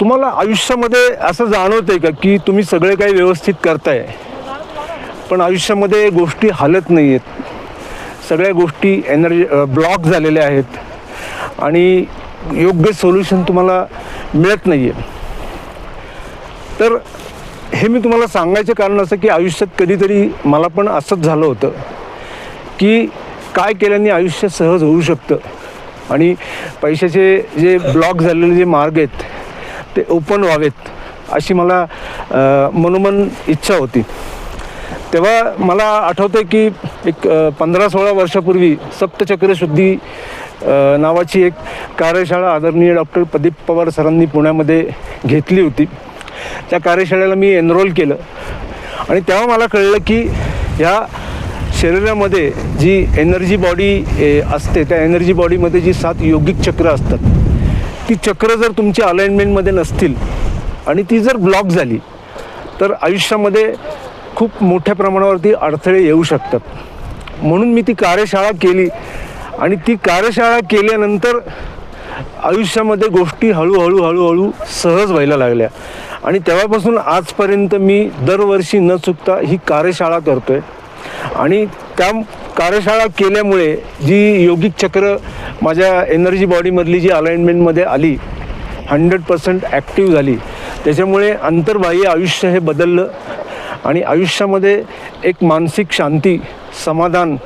तुम्हाला आयुष्यामध्ये असं जाणवते का की तुम्ही सगळे काही व्यवस्थित करताय पण आयुष्यामध्ये गोष्टी हालत नाही आहेत सगळ्या गोष्टी एनर्जी ब्लॉक झालेल्या आहेत आणि योग्य सोल्युशन तुम्हाला मिळत नाही आहे तर हे मी तुम्हाला सांगायचं कारण असं की आयुष्यात कधीतरी मला पण असंच झालं होतं की काय केल्याने आयुष्य सहज होऊ शकतं आणि पैशाचे जे ब्लॉक झालेले जे मार्ग आहेत ते ओपन व्हावेत अशी मला मनोमन इच्छा होती. तेव्हा मला आठवतं की एक पंधरा सोळा वर्षापूर्वी सप्तचक्रशुद्धी नावाची एक कार्यशाळा आदरणीय डॉक्टर प्रदीप पवार सरांनी पुण्यामध्ये घेतली होती. त्या कार्यशाळेला मी एनरोल केलं. आणि तेव्हा मला कळलं की ह्या शरीरामध्ये जी एनर्जी बॉडी असते त्या एनर्जी बॉडीमध्ये जी सात योगिक चक्र असतात ती चक्र जर तुमच्या अलाइनमेंटमध्ये नसतील आणि ती जर ब्लॉक झाली तर आयुष्यामध्ये खूप मोठ्या प्रमाणावरती अडथळे येऊ शकतात. म्हणून मी ती कार्यशाळा केली आणि ती कार्यशाळा केल्यानंतर आयुष्यामध्ये गोष्टी हळूहळू हळूहळू सहज व्हायला लागल्या. आणि तेव्हापासून आजपर्यंत मी दरवर्षी न चुकता ही कार्यशाळा करतो आहे आणि त्या कार्यशाळा केल्यामुळे जी योगिक चक्र माझ्या एनर्जी बॉडीमधली जी अलाइनमेंटमध्ये आली हंड्रेड पर्सेंट ॲक्टिव्ह झाली त्याच्यामुळे अंतर्बाह्य आयुष्य हे बदललं आणि आयुष्यामध्ये एक मानसिक शांती समाधान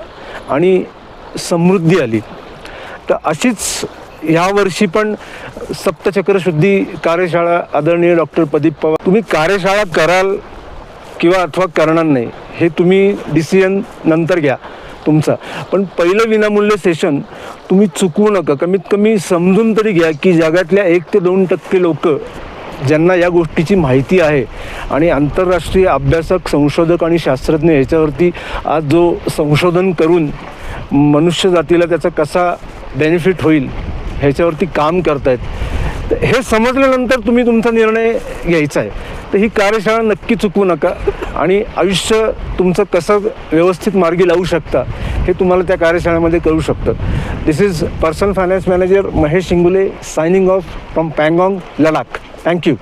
आणि समृद्धी आली. तर अशीच ह्यावर्षी पण सप्तचक्रशुद्धी कार्यशाळा आदरणीय डॉक्टर प्रदीप पवार. तुम्ही कार्यशाळा कराल किंवा अथवा करणार नाही हे तुम्ही डिसिजन नंतर घ्या. तुमचा. पण पहिलं विनामूल्य सेशन तुम्ही चुकवू नका. कमीत कमी समजून तरी घ्या की जगातल्या एक ते दोन टक्के लोक ज्यांना या गोष्टीची माहिती आहे आणि आंतरराष्ट्रीय अभ्यासक संशोधक आणि शास्त्रज्ञ ह्याच्यावरती आज जो संशोधन करून मनुष्य जातीला त्याचा कसा बेनिफिट होईल ह्याच्यावरती काम करतायत. तर हे समजल्यानंतर तुम्ही तुमचा निर्णय घ्यायचा आहे. तर ही कार्यशाळा नक्की चुकवू नका आणि आयुष्य तुमचं कसं व्यवस्थित मार्गी लावू शकता हे तुम्हाला त्या कार्यशाळेमध्ये कळू शकतं. This is personal finance manager Mahesh Shingule signing off from Pangong Ladakh thank you